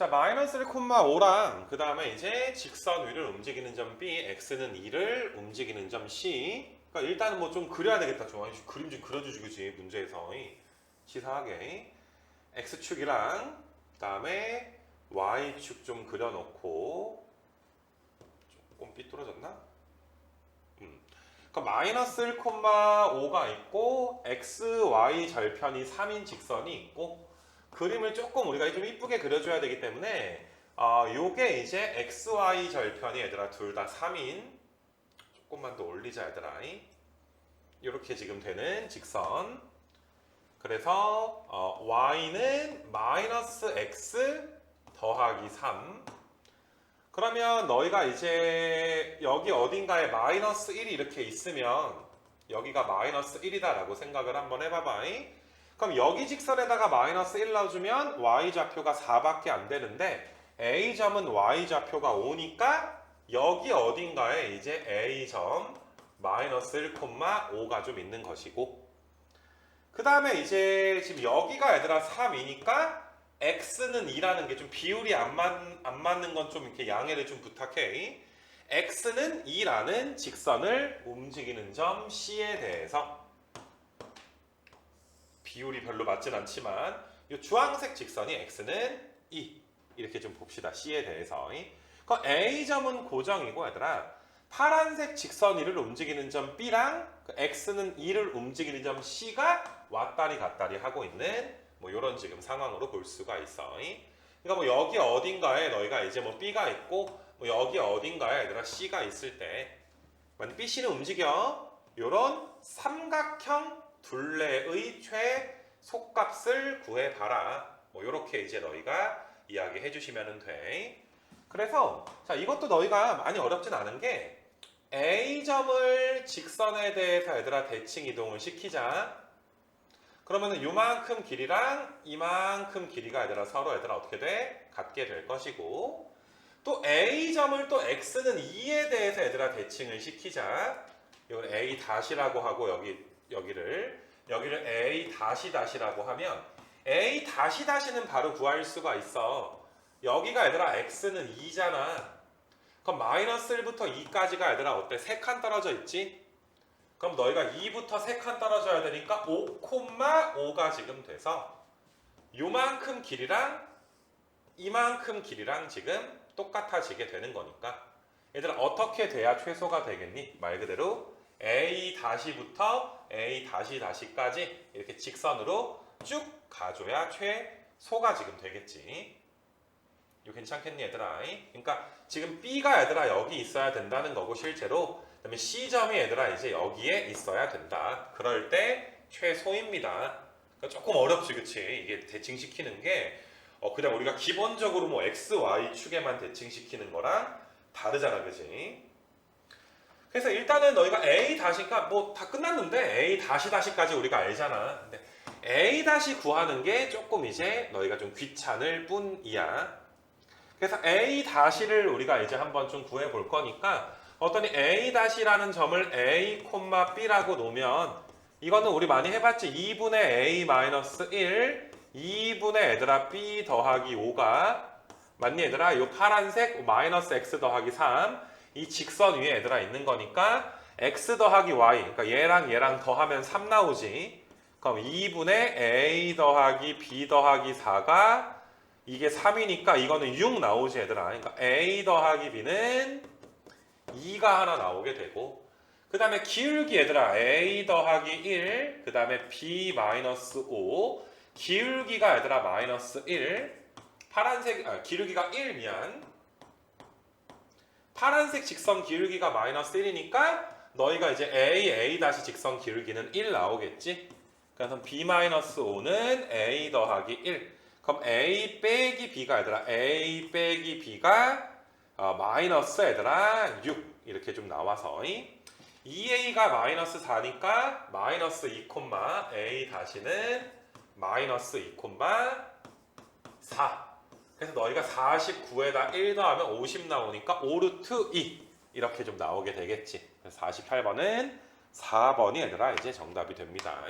자, 마이너스 1,5랑 그 다음에 이제 직선 위를 움직이는 점 B, X는 2를 움직이는 점 C. 그러니까 일단은 뭐 좀 그려야 되겠다. 좀 아니, 그림 좀 그려주지? 문제에서 시사하게 X축이랑 그 다음에 Y축 좀 그려놓고 조금 삐뚤어졌나? 음. 그러니까 마이너스 1,5가 있고 X, Y 절편이 3인 직선이 있고 그림을 조금 우리가 좀 이쁘게 그려줘야 되기 때문에 어, 요게 이제 x, y 절편이 얘들아 둘 다 3인. 조금만 더 올리자 얘들아. 이렇게 지금 되는 직선. 그래서 어, y는 마이너스 x 더하기 3 그러면 너희가 이제 여기 어딘가에 마이너스 1이 이렇게 있으면 여기가 마이너스 1이다 라고 생각을 한번 해봐봐 그럼 여기 직선에다가 마이너스 1 넣어주면 y-좌표가 4밖에 안 되는데 a점은 y-좌표가 5니까 여기 어딘가에 이제 a점 마이너스 1,5가 좀 있는 것이고. 그 다음에 이제 지금 여기가 얘들아 3이니까 x는 2라는 게 좀 비율이 안, 맞, 안 맞는 건 좀 이렇게 양해를 좀 부탁해. x는 2라는 직선을 움직이는 점 c에 대해서 비율이 별로 맞진 않지만 이 주황색 직선이 x는 2 이렇게 좀 봅시다. C에 대해서 그 a점은 고정이고 얘들아 파란색 직선 1을 움직이는 점 b랑 그 x는 2를 움직이는 점 c가 왔다리 갔다리 하고 있는 뭐 이런 지금 상황으로 볼 수가 있어 그러니까 뭐 여기 어딘가에 너희가 이제 뭐 b가 있고 뭐 여기 어딘가에 얘들아 c가 있을 때 만약 b, c는 움직여. 요런 삼각형 둘레의 최속값을 구해봐라. 뭐 이렇게 이제 너희가 이야기해 주시면 돼. 그래서 자 이것도 너희가 많이 어렵진 않은 게 A점을 직선에 대해서 얘들아 대칭 이동을 시키자. 그러면은 요만큼 길이랑 이만큼 길이가 얘들아 서로 얘들아 어떻게 돼? 같게 될 것이고 또 A점을 또 X는 2에 대해서 얘들아 대칭을 시키자. 이걸 A 다시라고 하고 여기 여기를 여기를 a 다시 다시라고 하면 a 다시 다시는 바로 구할 수가 있어. 여기가 얘들아 x는 2잖아. 그럼 마이너스 1부터 2까지가 얘들아 어때? 3칸 떨어져 있지? 그럼 너희가 2부터 3칸 떨어져야 되니까 5,5가 지금 돼서 요만큼 길이랑 이만큼 길이랑 지금 똑같아지게 되는 거니까 얘들아 어떻게 돼야 최소가 되겠니? 말 그대로 A 다시부터 A 다시 다시까지 이렇게 직선으로 쭉 가줘야 최소가 지금 되겠지. 이거 괜찮겠니 얘들아? 그러니까 지금 B가 얘들아 여기 있어야 된다는 거고 실제로 그다음에 C점이 얘들아 이제 여기에 있어야 된다. 그럴 때 최소입니다. 그러니까 조금 어렵지 그치? 이게 대칭시키는 게 어, 그냥 우리가 기본적으로 뭐 X, Y 축에만 대칭시키는 거랑 다르잖아 그치? 그래서 일단은 너희가 A 다시가 뭐 다 끝났는데 A 다시 다시까지 우리가 알잖아. 근데 A 다시 구하는 게 조금 이제 너희가 좀 귀찮을 뿐이야. 그래서 A 다시를 우리가 이제 한번 좀 구해 볼 거니까 어떠니 A 다시라는 점을 A, B라고 놓으면 이거는 우리 많이 해봤지 2분의 A 마이너스 1 2분의 얘들아 B 더하기 5가 맞니 얘들아? 이 파란색 마이너스 X 더하기 3 이 직선 위에 얘들아 있는 거니까 x 더하기 y 그러니까 얘랑 얘랑 더하면 3 나오지. 그럼 2분의 a 더하기 b 더하기 4가 이게 3이니까 이거는 6 나오지 얘들아. 그러니까 a 더하기 b는 2가 하나 나오게 되고 그 다음에 기울기 얘들아. a 더하기 1 그 다음에 b 마이너스 5 기울기가 얘들아 마이너스 1 파란색 아, 기울기가 1 미안 파란색 직선 기울기가 마이너스 1이니까 너희가 이제 A, A 다시 직선 기울기는 1 나오겠지? 그래서 B 마이너스 5는 A 더하기 1. 그럼 A 빼기 B가 얘들아 A 빼기 B가 어, 마이너스 얘들아 6 이렇게 좀 나와서 2A가 마이너스 4니까 마이너스 2 A 다시는 마이너스 2 4 그래서 너희가 49에다 1 더하면 50 나오니까 5루트 2 이렇게 좀 나오게 되겠지. 48번은 4번이 얘들아 이제 정답이 됩니다.